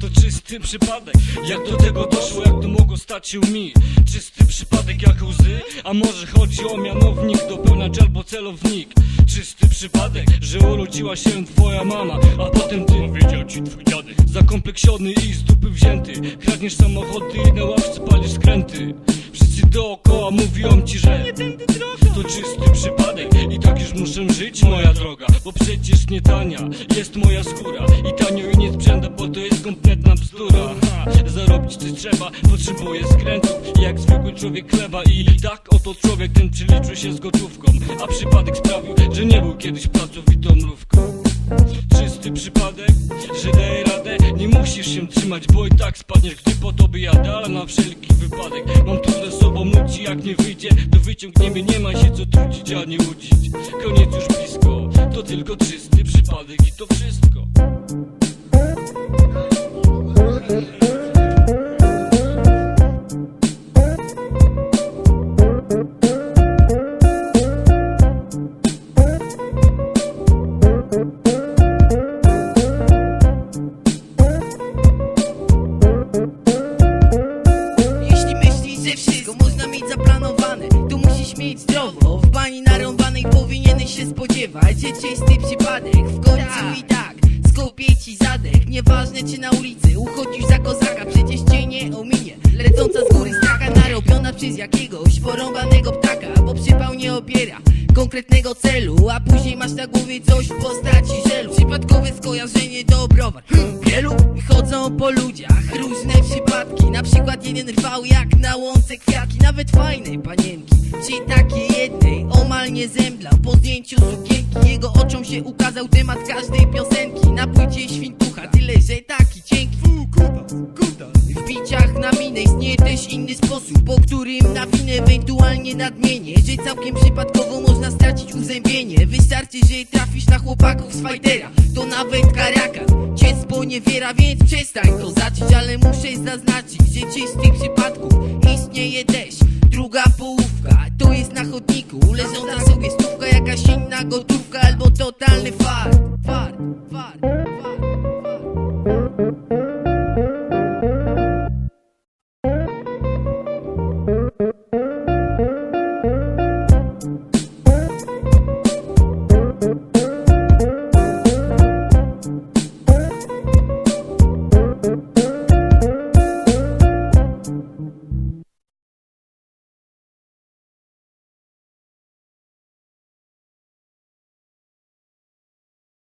To czysty przypadek, jak do tego doszło, jak to mogło stać się mi? Czysty przypadek jak łzy, a może chodzi o mianownik Dopełniacz albo celownik? Czysty przypadek, że urodziła się twoja mama A potem ty powiedział ci twój Zakompleksiony i z dupy wzięty. Kradniesz samochody i na ławce palisz skręty. Wszyscy dookoła mówią ci, że To czysty przypadek i tak już muszę żyć moja droga Bo przecież nie tania jest moja skóra. I tanio i nie sprzęta, bo to jest kompletna bzdura. Ha, Zarobić coś trzeba, potrzebuję skrętów Jak zwykły człowiek chleba i tak oto człowiek ten przeliczył się z gotówką. A przypadek sprawił, że nie był kiedyś pracowitą mrówką trzymać, bo i tak spadniesz. Gdy po tobie jadę, ale na wszelki wypadek. Mam tu ze sobą ludzi, jak nie wyjdzie To wyciągniemy, nie ma się co trudzić, a nie łudzić. Koniec już blisko, to tylko czysty przypadek i to wszystko Że czysty przypadek. W końcu i tak. Skopię ci zadek. Nieważne czy na ulicy uchodzisz za kozaka. Przecież cię nie ominie. Lecąca z góry straka narobiona przez jakiegoś porąbanego ptaka. Bo przypał nie obiera konkretnego celu A później masz na głowie coś w postaci żelu. Przypadkowe skojarzenie do browar hmm, Wielu chodzą po ludziach. Różne przypadki. Na przykład jeden rwał jak na łące kwiatki. Nawet fajnej panienki. Czy takiej jednej omal nie zemdlał Po zdjęciu sukienki Jego oczom się ukazał temat każdej piosenki. Na płycie świntucha Tyle, że taki cienki w biciach na minę istnieje też inny sposób Po którym na winę ewentualnie nadmienię Że całkiem przypadkowo można stracić uzębienie. Wystarczy, że trafisz na chłopaków z fightera To nawet karakan. Cię sponiewiera Więc przestań to zacząć Ale muszę zaznaczyć, że czystych przypadków Istnieje też druga połówka